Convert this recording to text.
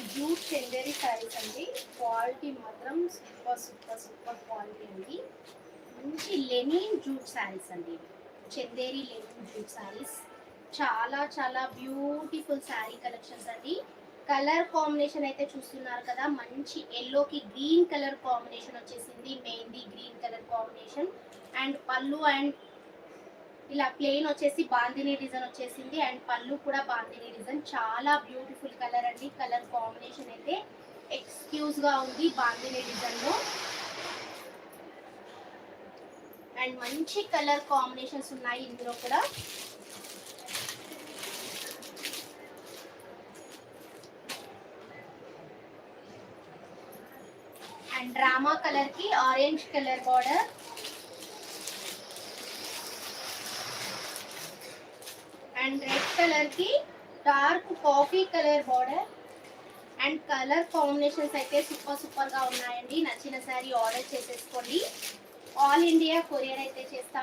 Jute Chanderi saris అండి. Quality మాత్రం super super super quality అండి. మంచి లెనిన్ జూట్ శారీస్ అండి. చెందేరి చందేరి లెనిన్ జూట్ శారీస్ చాలా చాలా బ్యూటిఫుల్ శారీ కలెక్షన్స్ అండి. కలర్ కాంబినేషన్ అయితే చూస్తున్నారు కదా. మంచి ఎల్లోకి గ్రీన్ కలర్ కాంబినేషన్ వచ్చేసింది. Mehndi green colour combination and పళ్ళు అండ్ ఇలా ప్లెయిన్ వచ్చేసి బాందిని డిజైన్ వచ్చేసింది అండ్ పళ్ళు కూడా బాందిని డిజైన్ చాలా బ్యూటిఫుల్ కలర్ అండి. కలర్ కాంబినేషన్ అయితే ఎక్స్క్యూజ్గా ఉంది బాందిని డిజైన్లో. అండ్ మంచి కలర్ కాంబినేషన్స్ ఉన్నాయి ఇందులో కూడా. అండ్ డ్రామా కలర్కి orange colour border and red కలర్కి dark coffee colour border and colour combinations అయితే సూపర్ సూపర్గా ఉన్నాయండి నచ్చిన సారీ ఆర్డర్ చేసేసుకోండి. ఆల్ ఇండియా కొరియర్ అయితే చేస్తాం.